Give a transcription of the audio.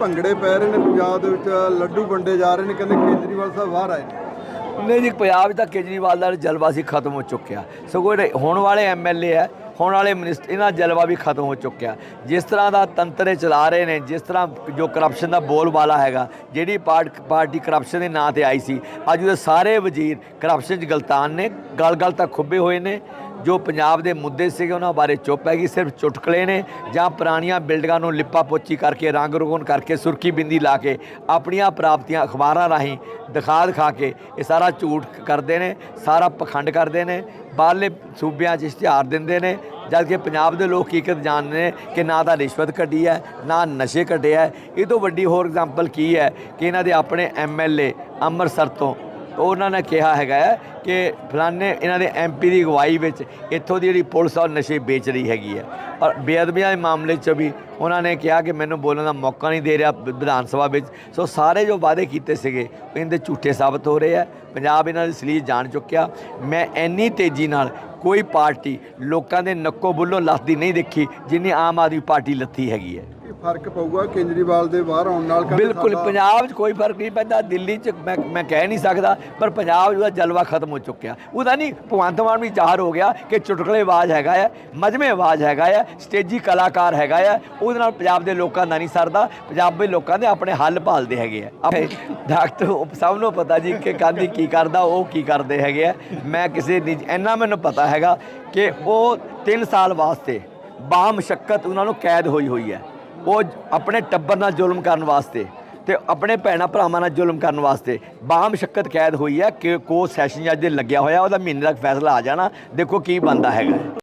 ਭੰਗੜੇ ਪੈ ਰਹੇ ਨੇ, ਪੰਜਾਬ ਦੇ ਵਿੱਚ ਲੱਡੂ ਵੰਡੇ ਜਾ ਰਹੇ ਨੇ, ਕਹਿੰਦੇ ਕੇਜਰੀਵਾਲ ਸਾਹਿਬ ਬਾਹਰ ਆਏ ਨੇ। ਨਹੀਂ ਜੀ, ਪੰਜਾਬ 'ਚ ਤਾਂ ਕੇਜਰੀਵਾਲ ਦਾ ਜਲਵਾ ਸੀ, ਖਤਮ ਹੋ ਚੁੱਕਿਆ। ਸਗੋਂ ਜਿਹੜੇ ਹੁਣ ਵਾਲੇ ਐਮਐਲਏ ਹੈ ਹੁਣ ਵਾਲੇ ਮਿਨਿਸਟਰ ਇਹਨਾਂ ਦਾ ਜਲਵਾ ਵੀ ਖਤਮ ਹੋ ਚੁੱਕਿਆ। ਜਿਸ ਤਰ੍ਹਾਂ ਦਾ ਤੰਤਰ ਇਹ ਚਲਾ ਰਹੇ ਨੇ, ਜਿਸ ਤਰ੍ਹਾਂ ਜੋ ਕਰਪਸ਼ਨ ਦਾ ਬੋਲਬਾਲਾ ਹੈਗਾ, ਜਿਹੜੀ ਪਾਰਟ- ਪਾਰਟੀ ਕਰਪਸ਼ਨ ਦੇ ਨਾਂ ਤੇ ਆਈ ਸੀ, ਅੱਜ ਉਹਦੇ ਸਾਰੇ ਵਜ਼ੀਰ ਕਰਪਸ਼ਨ 'ਚ ਗਲਤਾਨ ਨੇ ਗਲ ਗਲ ਤੱਕ ਖੁੱਬੇ ਹੋਏ ਨੇ। ਜੋ ਪੰਜਾਬ ਦੇ ਮੁੱਦੇ ਸੀਗੇ ਉਹਨਾਂ ਬਾਰੇ ਚੁੱਪ ਹੈਗੀ, ਸਿਰਫ ਚੁਟਕਲੇ ਨੇ ਜਾਂ ਪੁਰਾਣੀਆਂ ਬਿਲਡਿੰਗਾਂ ਨੂੰ ਲਿੱਪਾ ਪੋਚੀ ਕਰਕੇ, ਰੰਗ ਰੋਗਨ ਕਰਕੇ, ਸੁਰਖੀ ਬਿੰਦੀ ਲਾ ਕੇ, ਆਪਣੀਆਂ ਪ੍ਰਾਪਤੀਆਂ ਅਖਬਾਰਾਂ ਰਾਹੀਂ ਦਿਖਾ ਦਿਖਾ ਕੇ ਇਹ ਸਾਰਾ ਝੂਠ ਕਰਦੇ ਨੇ, ਸਾਰਾ ਪਖੰਡ ਕਰਦੇ ਨੇ, ਬਾਹਰਲੇ ਸੂਬਿਆਂ 'ਚ ਇਸ਼ਤਿਹਾਰ ਦਿੰਦੇ ਨੇ ਜਦ ਕਿ ਪੰਜਾਬ ਦੇ ਲੋਕ ਹਕੀਕਤ ਜਾਣਦੇ ਨੇ ਕਿ ਨਾ ਤਾਂ ਰਿਸ਼ਵਤ ਕੱਢੀ ਹੈ, ਨਾ ਨਸ਼ੇ ਕੱਢੇ ਹੈ। ਇਹ ਤੋਂ ਵੱਡੀ ਹੋਰ ਐਗਜ਼ਾਮਪਲ ਕੀ ਹੈ ਕਿ ਇਹਨਾਂ ਦੇ ਆਪਣੇ ਐਮਐਲਏ ਅੰਮ੍ਰਿਤਸਰ ਤੋਂ ਉਹਨਾਂ ਨੇ ਕਿਹਾ ਹੈਗਾ ਹੈ ਕਿ ਫਲਾਨੇ ਇਹਨਾਂ ਦੇ ਐਮਪੀ ਦੀ ਅਗਵਾਈ ਵਿੱਚ ਇੱਥੋਂ ਦੀ ਜਿਹੜੀ ਪੁਲਿਸ ਆ ਉਹ ਨਸ਼ੇ ਵੇਚ ਰਹੀ ਹੈਗੀ ਹੈ। ਔਰ ਬੇਅਦਬੀਆਂ ਦੇ ਮਾਮਲੇ 'ਚ ਵੀ ਉਹਨਾਂ ਨੇ ਕਿਹਾ ਕਿ ਮੈਨੂੰ ਬੋਲਣ ਦਾ ਮੌਕਾ ਨਹੀਂ ਦੇ ਰਿਹਾ ਵਿਧਾਨ ਸਭਾ ਵਿੱਚ। ਸੋ ਸਾਰੇ ਜੋ ਵਾਅਦੇ ਕੀਤੇ ਸੀਗੇ ਇਹਦੇ ਝੂਠੇ ਸਾਬਤ ਹੋ ਰਹੇ ਆ। ਪੰਜਾਬ ਇਹਨਾਂ ਦੀ ਸਲੀਜ ਜਾਣ ਚੁੱਕਿਆ। ਮੈਂ ਇੰਨੀ ਤੇਜ਼ੀ ਨਾਲ ਕੋਈ ਪਾਰਟੀ ਲੋਕਾਂ ਦੇ ਨੱਕੋ ਬੁੱਲੋਂ ਲੱਥਦੀ ਨਹੀਂ ਦੇਖੀ ਜਿੰਨੀ ਆਮ ਆਦਮੀ ਪਾਰਟੀ ਲੱਥੀ ਹੈਗੀ ਹੈ। ਫ਼ਰਕ ਪਊਗਾ ਕੇਜਰੀਵਾਲ ਦੇ ਬਾਹਰ ਆਉਣ ਨਾਲ ਬਿਲਕੁਲ ਪੰਜਾਬ 'ਚ ਕੋਈ ਫ਼ਰਕ ਨਹੀਂ ਪੈਂਦਾ ਦਿੱਲੀ 'ਚ ਮੈਂ ਮੈਂ ਕਹਿ ਨਹੀਂ ਸਕਦਾ ਪਰ ਪੰਜਾਬ 'ਚ ਉਹਦਾ ਜਲਵਾ ਖਤਮ ਹੋ ਚੁੱਕਿਆ। ਉਹਦਾ ਨਹੀਂ ਭਗਵੰਤ ਮਾਨ ਵੀ ਜ਼ਾਹਰ ਹੋ ਗਿਆ ਕਿ ਚੁਟਕਲੇ ਆਵਾਜ਼ ਹੈਗਾ ਆ ਮਜਮੇ ਆਵਾਜ਼ ਹੈਗਾ ਆ ਸਟੇਜੀ ਕਲਾਕਾਰ ਹੈਗਾ ਆ ਉਹਦੇ ਨਾਲ ਪੰਜਾਬ ਦੇ ਲੋਕਾਂ ਦਾ ਨਹੀਂ ਸਰਦਾ ਪੰਜਾਬੀ ਲੋਕਾਂ ਦੇ ਆਪਣੇ ਹੱਲ ਭਾਲਦੇ ਹੈਗੇ ਆ। ਆਪਣੇ ਡਾਕਟਰ ਸਭ ਨੂੰ ਪਤਾ ਜੀ ਕਿ ਗਾਂਧੀ ਕੀ ਕਰਦਾ ਉਹ ਕੀ ਕਰਦੇ ਹੈਗੇ ਆ। ਮੈਂ ਕਿਸੇ ਇੰਨਾ ਮੈਨੂੰ ਪਤਾ ਹੈਗਾ ਕਿ ਉਹ 3 ਸਾਲ ਵਾਸਤੇ ਬਾਮਸ਼ੱਕਤ ਉਹਨਾਂ ਨੂੰ ਕੈਦ ਹੋਈ ਹੋਈ ਹੈ। ਉਹ ਆਪਣੇ ਟੱਬਰ ਨਾਲ ਜ਼ੁਲਮ ਕਰਨ ਵਾਸਤੇ ਤੇ ਆਪਣੇ ਭੈਣਾਂ ਭਰਾਵਾਂ ਨਾਲ ਜ਼ੁਲਮ ਕਰਨ ਵਾਸਤੇ। ਬਾਹਮ ਸ਼ੱਕਤ ਕੈਦ ਹੋਈ ਹੈ ਕਿ ਕੋ ਸੈਸ਼ਨ ਜੱਜ ਦੇ ਲੱਗਿਆ ਹੋਇਆ, ਉਹਦਾ ਮਹੀਨੇ ਤੱਕ ਫੈਸਲਾ ਆ ਜਾਣਾ। ਦੇਖੋ ਕੀ ਬੰਦਾ ਹੈਗਾ।